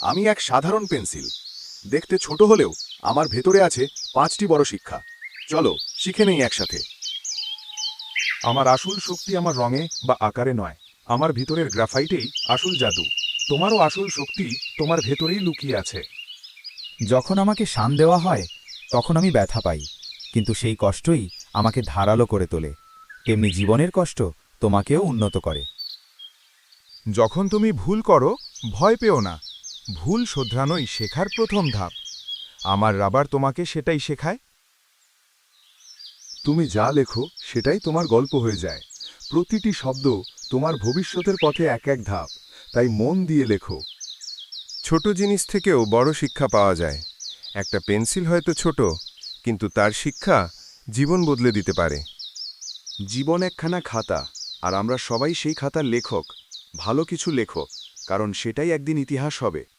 আমি এক সাধারণ পেন্সিল। দেখতে ছোট হলেও আমার ভেতরে আছে পাঁচটি বড় শিক্ষা। চলো, শিখে নেই একসাথে। আমার আসল শক্তি আমার রঙে বা আকারে নয়। আমার ভিতরের গ্রাফাইটেই আসল জাদু। তোমারও আসল শক্তি তোমার ভেতরেই লুকিয়ে আছে। যখন আমাকে শান দেওয়া হয়, তখন আমি ব্যথা পাই। কিন্তু সেই কষ্টই আমাকে ধারালো করে তোলে। তেমনি জীবনের কষ্ট তোমাকেও উন্নত করে। যখন তুমি ভুল করো, ভয় পেও না। ভুল শোধরানোই শেখার প্রথম ধাপ। আমার রাবার তোমাকে সেটাই শেখায়। তুমি যা লেখো সেটাই তোমার গল্প হয়ে যায়। প্রতিটি শব্দ তোমার ভবিষ্যতের পথে এক এক ধাপ তাই মন দিয়ে লেখো। ছোট জিনিস থেকেও বড় শিক্ষা পাওয়া যায়। একটা পেন্সিল হয়তো ছোট কিন্তু তার শিক্ষা জীবন বদলে দিতে পারে। জীবন একখানা খাতা আর আমরা সবাই সেই খাতার লেখক ভালো কিছু লেখো কারণ সেটাই একদিন ইতিহাস হবে।